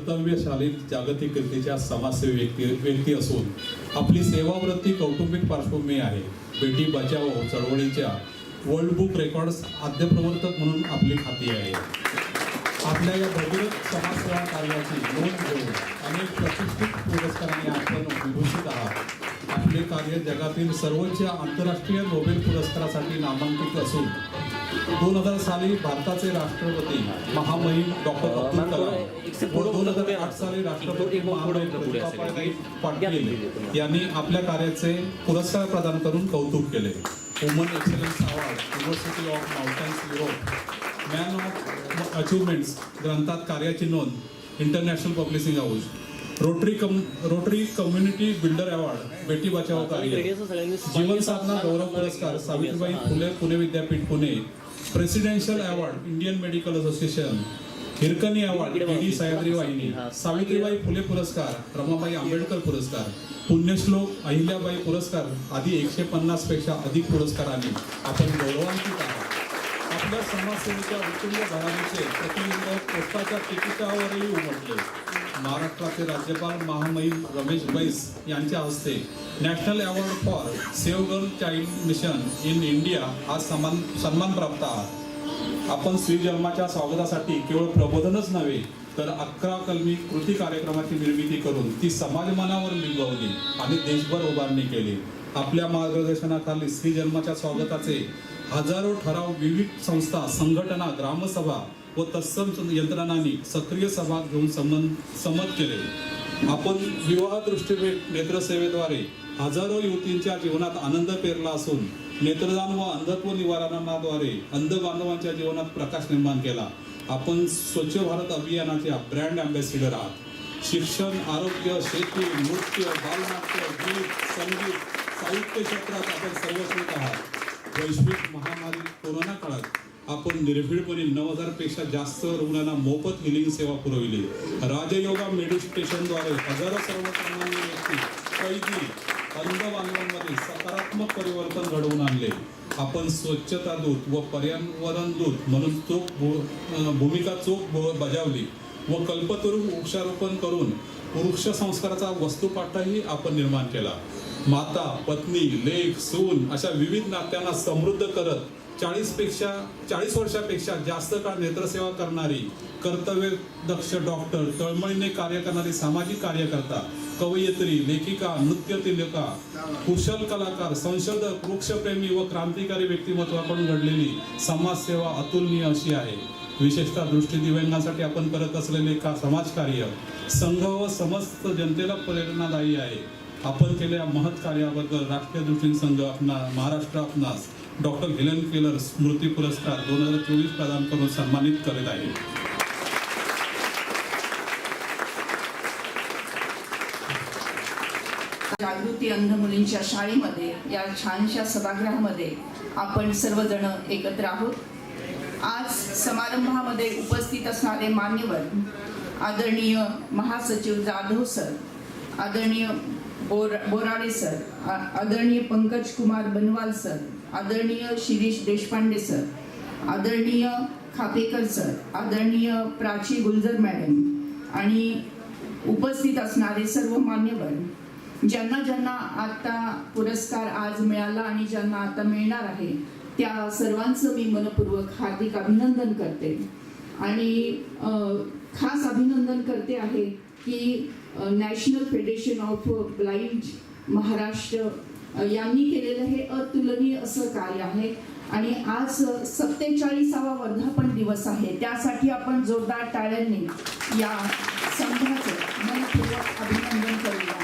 कर्तव्यशालीन जागतिक कीर्तीच्या समाजसेवी व्यक्ती व्यक्ती असून आपली सेवावृत्ती कौटुंबिक पार्श्वभूमी आहे. बेटी बचाओ चळवळीच्या वर्ल्ड बुक रेकॉर्ड्स आद्यप्रवर्तक म्हणून आपली खाती आहे. आपल्या या भगीरथ समाजसेवा कार्याची नोंद घेऊन अनेक प्रतिष्ठित पुरस्कारांनी आपण विभूषित आहात. आपले कार्य जगातील सर्वोच्च आंतरराष्ट्रीय नोबेल पुरस्कारासाठी नामांकित असून दोन हजार साली भारताचे राष्ट्रपती महामहिम डॉक्टर अब्दुल कलाम. दोन हजार आठ साली राष्ट्रपती महामहिम पाटील यांनी आपल्या कार्याचे पुरस्कार प्रदान करून कौतुक केले. Woman excellence award university of mountains Europe man of achievements ग्रंथात कार्याची नोंद international publishing house Rotary cum Rotary community builder award Beti Bachao कार्य. जीवन साधना गौरव पुरस्कार सावित्रीबाई फुले पुणे विद्यापीठ Pune. Presidential award Indian medical association Hirkani award D Sahyadri वाहिनी सावित्रीबाई फुले पुरस्कार रमाबाई आंबेडकर पुरस्कार पुण्यश्लोक अहिल्याबाई पुरस्कार आदी एकशे पन्नासपेक्षा अधिक पुरस्कारांनी आपण गौरवान्वित आहात. आपल्या समाजसेवेच्या उत्तुंग घराण्याचे प्रतिबिंब पोस्टाच्या तिकिटावरही उमटले. महाराष्ट्राचे राज्यपाल महामहिम रमेश बैस यांच्या हस्ते national award for save girl child mission in India हा सन्मान सन्मान प्राप्त आहात. आपण श्रीजन्माच्या स्वागतासाठी केवळ प्रबोधनच नव्हे तर अकरा कलमी कृती कार्यक्रमाची निर्मिती करून ती समाजमानावर बिंबवली आणि देशभर उभारणी केली. आपल्या मार्गदर्शनाखाली श्रीजन्माच्या स्वागताचे हजारो ठराव विविध संस्था संघटना ग्रामसभा व तत्सम यंत्रणांनी सक्रिय सभा घेऊन संबंध समत केले. आपण विवाह दृष्टीभेद नेत्रसेवेद्वारे हजारो युवतींच्या जीवनात आनंद पेरला असून नेत्रदान व अंधत्व निवारणाद्वारे अंध बांधवांच्या जीवनात प्रकाश निर्माण केला. आपण स्वच्छ भारत अभियानाच्या ब्रँड अँबॅसिडर आहात. शिक्षण आरोग्य शेती नृत्य बालनाट्य गीत संगीत साहित्य क्षेत्रात आपण सर्वश्रेत आहात. वैश्विक महामारी कोरोना काळात आपण निर्भीडपणे नऊ हजारपेक्षा जास्त रुग्णांना मोफत हिलिंग सेवा पुरविली. राजयोगा मेडिटेशनद्वारे हजारो सर्वसामान्य व्यक्ती कैदी अंध बांधवांमध्ये सकारात्मक परिवर्तन घडवून आणले. आपण स्वच्छता दूत व पर्यावरण दूत म्हणून चोख भूमिका चोख बजावली व कल्पतरू वृक्षारोपण करून वृक्ष संस्काराचा वस्तुपाठही आपण निर्माण केला. माता पत्नी लेख सून अशा विविध नात्यांना समृद्ध करत चाळीसपेक्षा चाळीस वर्षापेक्षा जास्त काळ नेत्रसेवा करणारी कर्तव्य दक्ष डॉक्टर तळमळीने कार्य करणारी सामाजिक कार्यकर्ता कवयित्री लेखिका नृत्यतिलका कुशल कलाकार संशोधक वृक्षप्रेमी व क्रांतिकारी व्यक्तिमत्वाकडून घडलेली समाजसेवा अतुलनीय अशी आहे. विशेषतः दृष्टी दिव्यांगांसाठी आपण करत असलेले का समाजकार्य संघ व समस्त जनतेला प्रेरणादायी आहे. आपण केलेल्या महत् कार्याबद्दल राष्ट्रीय दृष्टी संघ आपणा महाराष्ट्र आपणास डॉक्टर हिलन केलर स्मृती पुरस्कार दोन हजार चोवीस प्रदान करून सन्मानित करीत आहे. जागृती अंध मुलींच्या शाळेमध्ये या छानशा सभागृहामध्ये आपण सर्वजण एकत्र आहोत. आज समारंभामध्ये उपस्थित असणारे मान्यवर आदरणीय महासचिव जाधव सर आदरणीय बोर बोराडे सर आ- आदरणीय पंकज कुमार बनवाल सर आदरणीय शिरीष देशपांडे सर आदरणीय खापेकर सर आदरणीय प्राची गुलजर मॅडम आणि उपस्थित असणारे सर्व मान्यवर ज्यांना ज्यांना आता पुरस्कार आज मिळाला आणि ज्यांना आता मिळणार आहे त्या सर्वांचं मी मनपूर्वक हार्दिक अभिनंदन करते. आणि खास अभिनंदन करते आहे की national federation of blind Maharashtra यांनी केलेलं हे अतुलनीय असं कार्य आहे. आणि आज सत्तेचाळीसावा वर्धापन दिवस आहे. त्यासाठी आपण जोरदार टाळ्यांनी या संघाचं मनपूर्वक अभिनंदन करूया.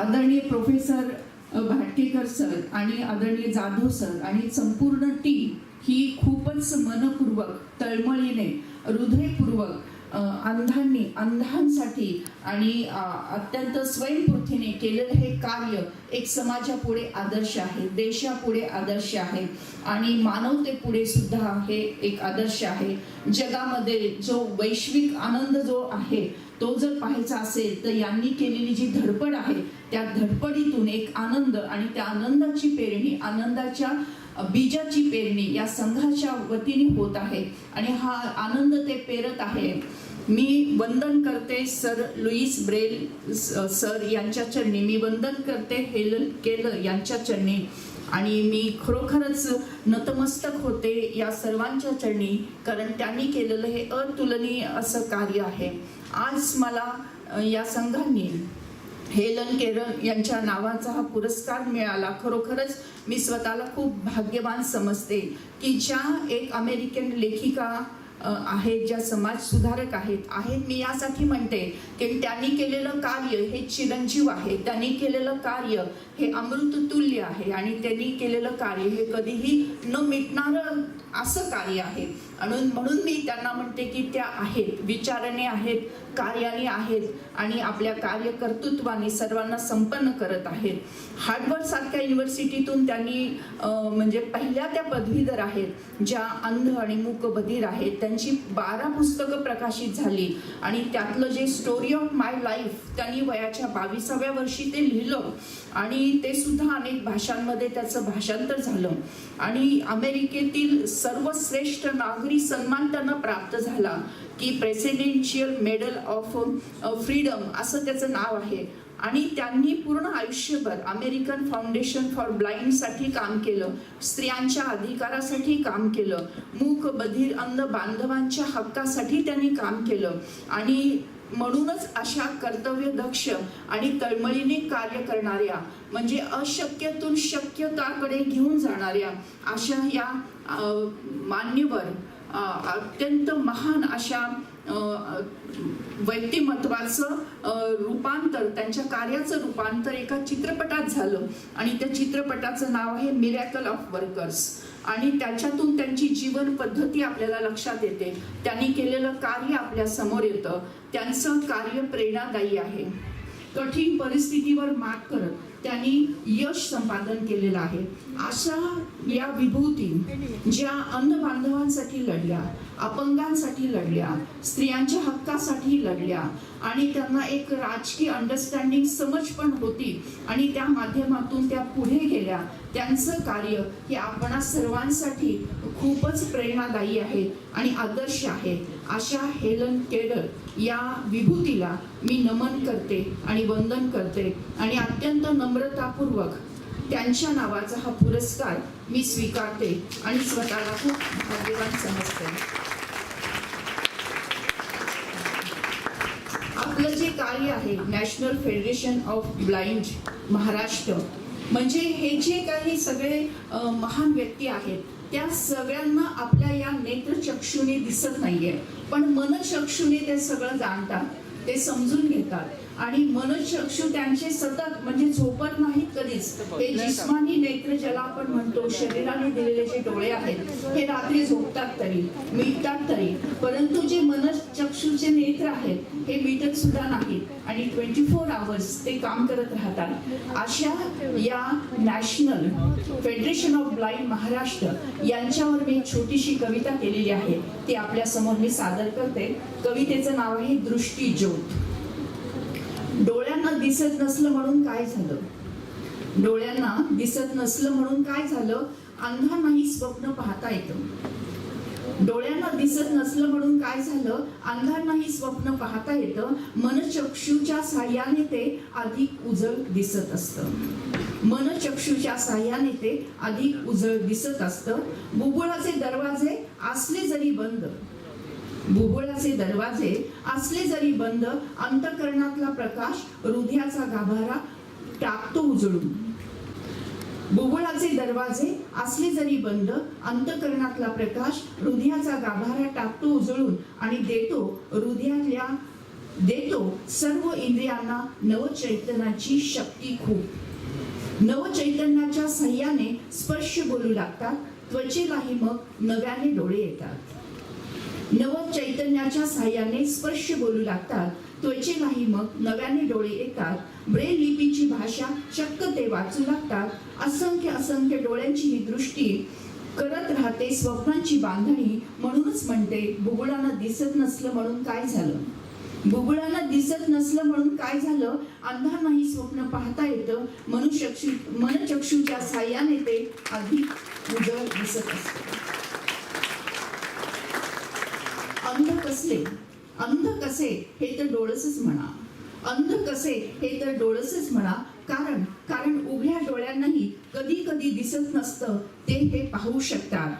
आदरणीय प्रोफेसर भाटकेकर सर आणि आदरणीय जाधव सर आणि संपूर्ण टीम ही खूपच मनपूर्वक तळमळीने हृदयपूर्वक अंधांनी अंधांसाठी आणि अत्यंत स्वयंपूर्तीने केलेलं हे कार्य एक समाजापुढे आदर्श आहे देशापुढे आदर्श आहे आणि मानवतेपुढे सुद्धा हे एक आदर्श आहे. जगामध्ये जो वैश्विक आनंद जो आहे तो जर पाहायचा असेल तर यांनी केलेली जी धडपड आहे त्या धडपडीतून एक आनंद आणि त्या आनंदाची पेरणी आनंदाच्या बीजाची पेरणी या संघाच्या वतीने होत आहे आणि हा आनंद ते पेरत आहे. मी वंदन करते सर लुईस ब्रेल सर यांच्या चरणी. मी वंदन करते हेल केलं यांच्या चरणी. आणि मी खरोखरच नतमस्तक होते या सर्वांच्या चरणी कारण त्यांनी केलेलं हे अतुलनीय असं कार्य आहे. आज मला या संघांनी हेलन केरन यांच्या नावाचा हा पुरस्कार मिळाला. खरोखरच मी स्वतःला खूप भाग्यवान समजते की ज्या एक अमेरिकन लेखिका आहेत ज्या समाज सुधारक आहेत आहेत मी यासाठी म्हणते की त्यांनी केलेलं कार्य हे चिरंजीव आहे. त्यांनी केलेलं कार्य हे अमृततुल्य आहे आणि त्यांनी केलेलं कार्य हे कधीही न मिटणारं असं कार्य आहे. आणि म्हणून मी त्यांना म्हणते की त्या आहेत विचाराने आहेत कार्याने आहेत आणि आपल्या कार्यकर्तृत्वाने सर्वांना संपन्न करत आहेत. हार्डवर्ड सारख्या युनिव्हर्सिटीतून त्यांनी म्हणजे पहिल्या त्या पदवीधर आहेत ज्या अंध आणि मूक बधीर आहेत. त्यांची बारा पुस्तकं प्रकाशित झाली आणि त्यातलं जे स्टोरी ऑफ माय लाईफ त्यांनी वयाच्या बावीसाव्या वर्षी ते लिहिलं आणि ते सुद्धा अनेक भाषांमध्ये त्याचं भाषांतर झालं. आणि अमेरिकेतील सर्वश्रेष्ठ नागरिक नागरी सन्मान त्यांना प्राप्त झाला की प्रेसिडेन्शियल मेडल ऑफ फ्रीडम असं त्याचं नाव आहे. आणि त्यांनी पूर्ण आयुष्यभर अमेरिकन फाउंडेशन फॉर ब्लाइंडसाठी काम केलं स्त्रियांच्या अधिकारासाठी काम केलं मूक बधीर अंध बांधवांच्या हक्कासाठी त्यांनी काम केलं. आणि म्हणूनच अशा कर्तव्यदक्ष आणि तळमळीने कार्य करणाऱ्या म्हणजे अशक्यतून शक्यताकडे घेऊन जाणाऱ्या अशा या मान्यवर अत्यंत महान अशा व्यक्तिमत्वाचं रूपांतर त्यांच्या कार्याचं रूपांतर एका चित्रपटात झालं. आणि त्या चित्रपटाचं नाव आहे मिरॅकल ऑफ वर्कर्स आणि त्याच्यातून त्यांची जीवन पद्धती आपल्याला लक्षात येते. त्यांनी केलेलं कार्य आपल्यासमोर येतं. त्यांचं कार्य प्रेरणादायी आहे. कठीण परिस्थितीवर मात करत. त्यांनी यश संपादन केलेलं आहे. अशा या विभूती ज्या अंध बांधवांसाठी लढल्या अपंगांसाठी लढल्या स्त्रियांच्या हक्कासाठी लढल्या आणि त्यांना एक राजकीय अंडरस्टँडिंग समज पण होती आणि त्या माध्यमातून त्या पुढे गेल्या त्यांचं कार्य हे आपणा सर्वांसाठी खूपच प्रेरणादायी आहे आणि आदर्श आहे. अशा हेलन केडर या विभूतीला मी नमन करते आणि वंदन करते आणि अत्यंत नम्रतापूर्वक त्यांच्या नावाचा हा पुरस्कार मी स्वीकारते आणि स्वतःला खूप भाग्यवान समजते. आपलं जे कार्य आहे national federation of blind Maharashtra म्हणजे हे जे काही सगळे महान व्यक्ती आहेत त्या सगळ्यांना आपल्या या नेत्रचक्षुने दिसत नाहीये. पण मनचक्षुने ते सगळं जाणतात ते समजून घेतात. आणि मनचक्षु त्यांचे सतत म्हणजे झोपत नाहीत कधीच. हे जिस्मानी नेत्र ज्याला आपण म्हणतो शरीराने दिलेले जे डोळे आहेत हे रात्री झोपतात तरी मिटतात तरी. परंतु जे मनचक्षुचे नेत्र आहेत हे मिटत सुद्धा नाहीत आणि ट्वेंटी फोर आवर्स ते काम करत राहतात. अशा या national federation of blind Maharashtra यांच्यावर मी छोटीशी कविता केलेली आहे. ती आपल्यासमोर मी सादर करते. कवितेचं नाव आहे दृष्टी ज्योत. डोळ्यांना दिसत नसलं म्हणून काय झालं? डोळ्यांना दिसत नसलं म्हणून काय झालं? अंधांनाही स्वप्न पाहता येतं. डोळ्यांना दिसत नसलं म्हणून काय झालं? अंधांनाही स्वप्न पाहता येतं. मनचक्षूच्या साह्याने ते अधिक उजळ दिसत असतं. मनचक्षूच्या साह्याने ते अधिक उजळ दिसत असतं. बुबुळाचे दरवाजे असले जरी बंद भूगोळाचे दरवाजे असले जरी बंद अंतकरणातला प्रकाश हृदयाचा गाभारा टाकतो उजळून. भूगोळाचे दरवाजे असले जरी बंद अंतकरणातला प्रकाश हृदयाचा गाभारा टाकतो उजळून आणि देतो हृदयातल्या देतो सर्व इंद्रियांना नवचैतन्याची शक्ती खूप. नवचैतन्याच्या सह्याने स्पर्श बोलू लागतात त्वचेलाही मग नव्याने डोळे येतात. नव चैतन्याच्या साह्याने स्पर्श बोलू लागतात. त्वचेलाही मग नव्याने डोळे येतात. ब्रेल लिपीची भाषा चक्क ते वाचू लागतात. असंख्य असंख्य डोळ्यांची ही दृष्टी करत राहते स्वप्नांची बांधणी म्हणूनच म्हणते भुगुळांना दिसत नसलं म्हणून काय झालं? भुगुळांना दिसत नसलं म्हणून काय झालं? अंधार नाही स्वप्न पाहता येतं. मनुचक्षु मनचक्षुच्या साह्याने ते अधिक उजळ दिसत असतं. अंध कसले अंध कसे हे तर डोळसच म्हणा. अंध कसे हे तर डोळसच म्हणा. कारण कारण उघड्या डोळ्यांनाही कधी कधी दिसत नसतं ते हे पाहू शकतात.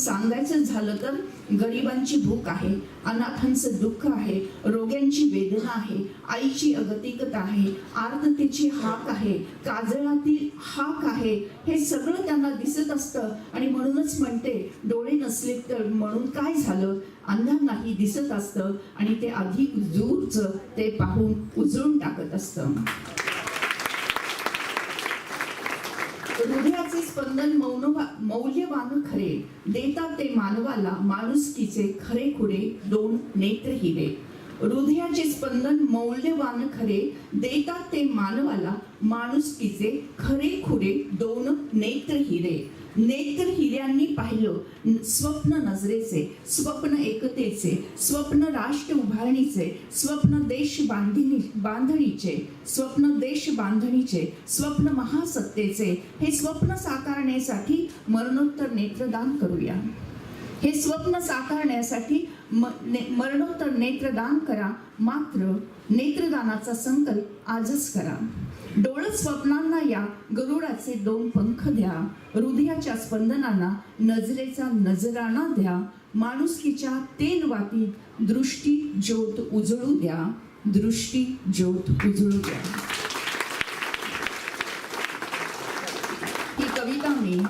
सांगायचं झालं तर गरिबांची भूक आहे अनाथांचं दुःख आहे रोग्यांची वेदना आहे आईची अगतिकता आहे आर्ततेची हाक आहे काजळातील हाक आहे हे सगळं त्यांना दिसत असतं. आणि म्हणूनच म्हणते डोळे नसले तर म्हणून काय झालं? अंधांनाही दिसत असतं. आणि ते अधिक दूरच ते पाहून उजळून टाकत असतं. हृदयात स्पंदन मौनवा मौल्यवान खरे. देतात ते मानवाला माणुसकीचे खरे खुडे दोन नेत्र हिरे. हृदयाचे स्पंदन मौल्यवान खरे. देतात ते मानवाला माणुसकीचे खरे खुडे दोन नेत्र हिरे. नेत्र हिऱ्यांनी पाहिलं. स्वप्न नजरेचे स्वप्न एकतेचे स्वप्न राष्ट्र उभारणीचे स्वप्न देश बांधणी बांधणीचे स्वप्न देश बांधणीचे स्वप्न महासत्तेचे हे स्वप्न साकारण्यासाठी मरणोत्तर नेत्रदान करूया. हे स्वप्न साकारण्यासाठी म- ने- मरणोत्तर नेत्रदान करा. मात्र नेत्रदानाचा संकल्प आजच करा. डोळ स्वप्नांना या गरुडाचे दोन पंख द्या. हृदयाच्या स्पंदनांना नजरेचा नजराणा द्या. माणुसकीच्या तेलवातीत दृष्टी ज्योत उजळू द्या. दृष्टी ज्योत उजळू द्या. ही कविता मी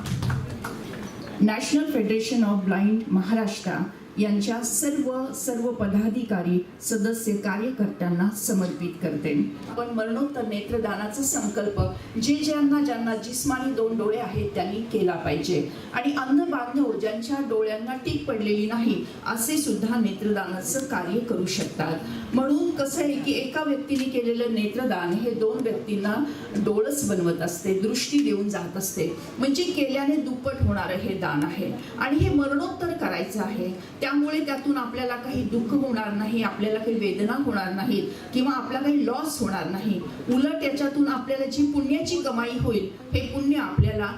national federation of blind Maharashtra यांच्या सर्व सर्व पदाधिकारी सदस्य कार्यकर्त्यांना समर्पित करते. आपण मरणोत्तर नेत्रदानाचा संकल्प जे ज्यांना ज्यांना जिस्मानी दोन डोळे आहेत त्यांनी केला पाहिजे. आणि अन्न बांधव ज्यांच्या डोळ्यांना टीक पडलेली नाही असे सुद्धा नेत्रदानाचं कार्य करू शकतात. म्हणून कसं आहे की एका व्यक्तीने केलेलं नेत्रदान हे दोन व्यक्तींना डोळस बनवत असते दृष्टी देऊन जात असते. म्हणजे केल्याने दुप्पट होणारं हे दान आहे. आणि हे मरणोत्तर करायचं आहे. त्यामुळे त्यातून आपल्याला काही दुःख होणार नाही आपल्याला काही वेदना होणार नाहीत किंवा आपला काही लॉस होणार नाही. उलट याच्यातून आपल्याला जी पुण्याची कमाई होईल हे पुण्य आपल्याला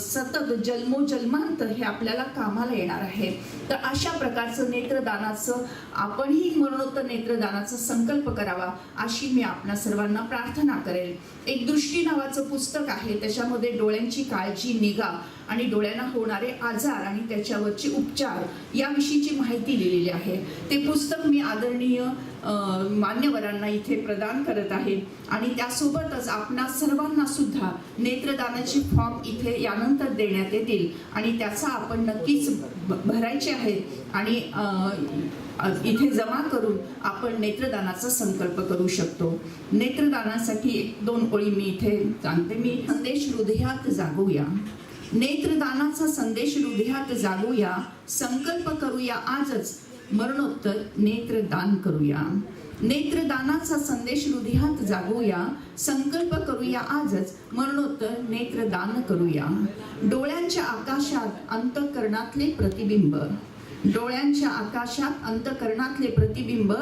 सतत जन्मोजन्मांतर हे आपल्याला कामाला येणार आहे. तर अशा प्रकारचं नेत्रदानाचं आपणही मरणोत्तर नेत्रदानाचा संकल्प करावा अशी मी आपणा सर्वांना प्रार्थना करेल एक दृष्टी नावाचं पुस्तक आहे त्याच्यामध्ये डोळ्यांची काळजी निगा आणि डोळ्यांना होणारे आजार आणि त्याच्यावरचे उपचार याविषयीची माहिती लिहिलेली आहे. ते पुस्तक मी आदरणीय मान्यवरांना इथे प्रदान करत आहे. आणि त्यासोबतच आपणा सर्वांना सुद्धा नेत्रदानाचे फॉर्म इथे यानंतर देण्यात येतील. आणि त्याचा आपण नक्कीच भरायचे आहेत. आणि इथे जमा करून आपण नेत्रदानाचा संकल्प करू शकतो. नेत्रदानासाठी एक दोन ओळी मी इथे सांगते. मी संदेश हृदयात जागूया. नेत्रदानाचा संदेश हृदयात जागूया संकल्प करूया आजच. मरणोत्तर नेत्रदान करूया. नेत्रदानाचा संदेश हृदयात जागूया संकल्प करूया आजच. मरणोत्तर नेत्रदान करूया. डोळ्यांच्या आकाशात अंतकरणातले प्रतिबिंब. डोळ्यांच्या आकाशात अंतकरणातले प्रतिबिंब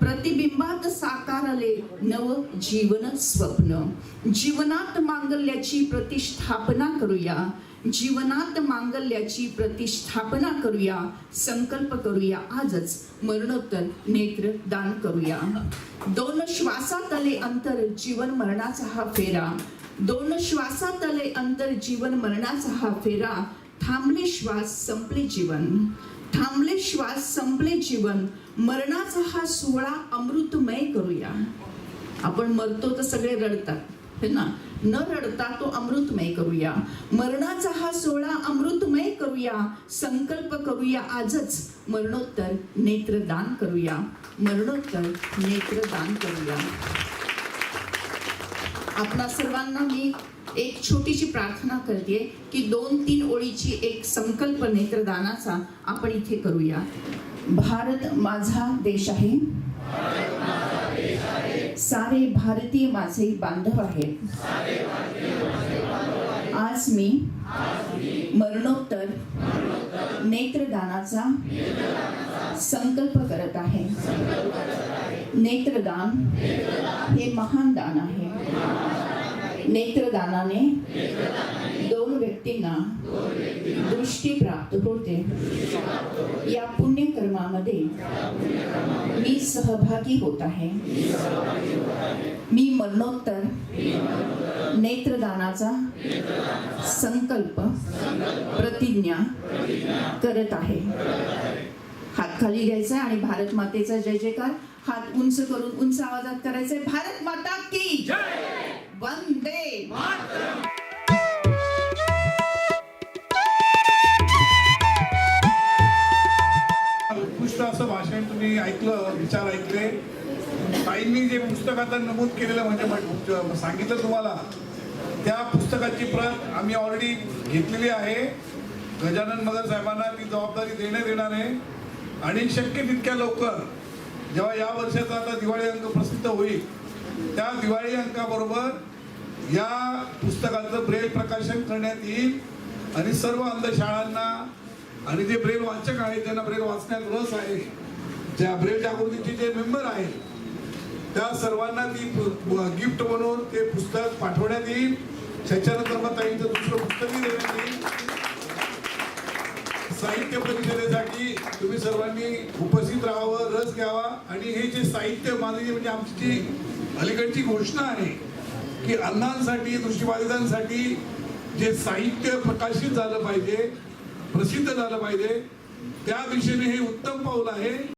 प्रतिबिंबात साकारले नव जीवन स्वप्न. जीवनात मांगल्याची प्रतिष्ठापना करूया. जीवनात मांगल्याची प्रतिष्ठापना करूया संकल्प करूया आजच मरणोत्तर नेत्र दान करूया. दोन श्वासातले अंतर जीवन मरणाचा हा फेरा. दोन श्वासातले अंतर जीवन मरणाचा हा फेरा. थांबले श्वास संपले जीवन. थांबले श्वास संपले जीवन. मरणाचा हा सोहळा अमृतमय करूया. आपण मरतो तर सगळे रडतात. ना न रडता तो अमृतमय करूया. मरणाचा हा सोहळा अमृतमय करूया. संकल्प करूया आजच. मरणोत्तर नेत्रदान करूया. मरणोत्तर नेत्रदान करूया. आपणा सर्वांना मी एक छोटीशी प्रार्थना करते की दोन तीन ओळीची एक संकल्प नेत्रदानाचा आपण इथे करूया. भारत माझा देश आहे. सारे भारतीय माझे बांधव आहेत. आज मी मरणोत्तर नेत्रदानाचा संकल्प करत आहे. नेत्रदान हे महान दान आहे. नेत्रदानाने व्यक्तींना दृष्टी प्राप्त होते. या पुण्यकर्मामध्ये मी सहभागी होत आहे. मी मरणोत्तर नेत्रदानाचा संकल्प प्रतिज्ञा करत आहे. हात खाली घ्यायचा आणि भारत मातेचा जय जयकार. हात उंच करून उंच आवाजात करायचंय. भारत माता की वंदे असं भाषण तुम्ही ऐकलं विचार ऐकले. ताईंनी जे पुस्तक आता नमूद केलेलं म्हणजे सांगितलं तुम्हाला त्या पुस्तकाची प्रत आम्ही ऑलरेडी घेतलेली आहे. गजानन मगर साहेबांना ती जबाबदारी देण्यात येणार आहे. आणि शक्य तितक्या लवकर जेव्हा या वर्षाचा आता दिवाळी अंक प्रसिद्ध होईल त्या दिवाळी अंकाबरोबर या पुस्तकाचं ब्रेल प्रकाशन करण्यात येईल. आणि सर्व अंधशाळांना आणि जे ब्रेल वाचक आहेत त्यांना ब्रेल वाचण्यात रस आहे. ज्या ब्रेल जागृतीचे जे मेंबर आहेत त्या सर्वांना ती गिफ्ट बनवून ते पुस्तक पाठवण्यात येईल. त्याच्यानंतर मग ताईंचं दुसरं पुस्तकही देण्यात येईल. साहित्य परिषदेसाठी तुम्ही सर्वांनी उपस्थित राहावं रस घ्यावा. आणि हे जे साहित्य माझी म्हणजे आमची जी अलीकडची घोषणा आहे की अण्णांसाठी दृष्टीबाधितांसाठी जे साहित्य प्रकाशित झालं पाहिजे प्रसिद्ध झालं पाहिजे. त्या दिशेने हे उत्तम पाऊल आहे.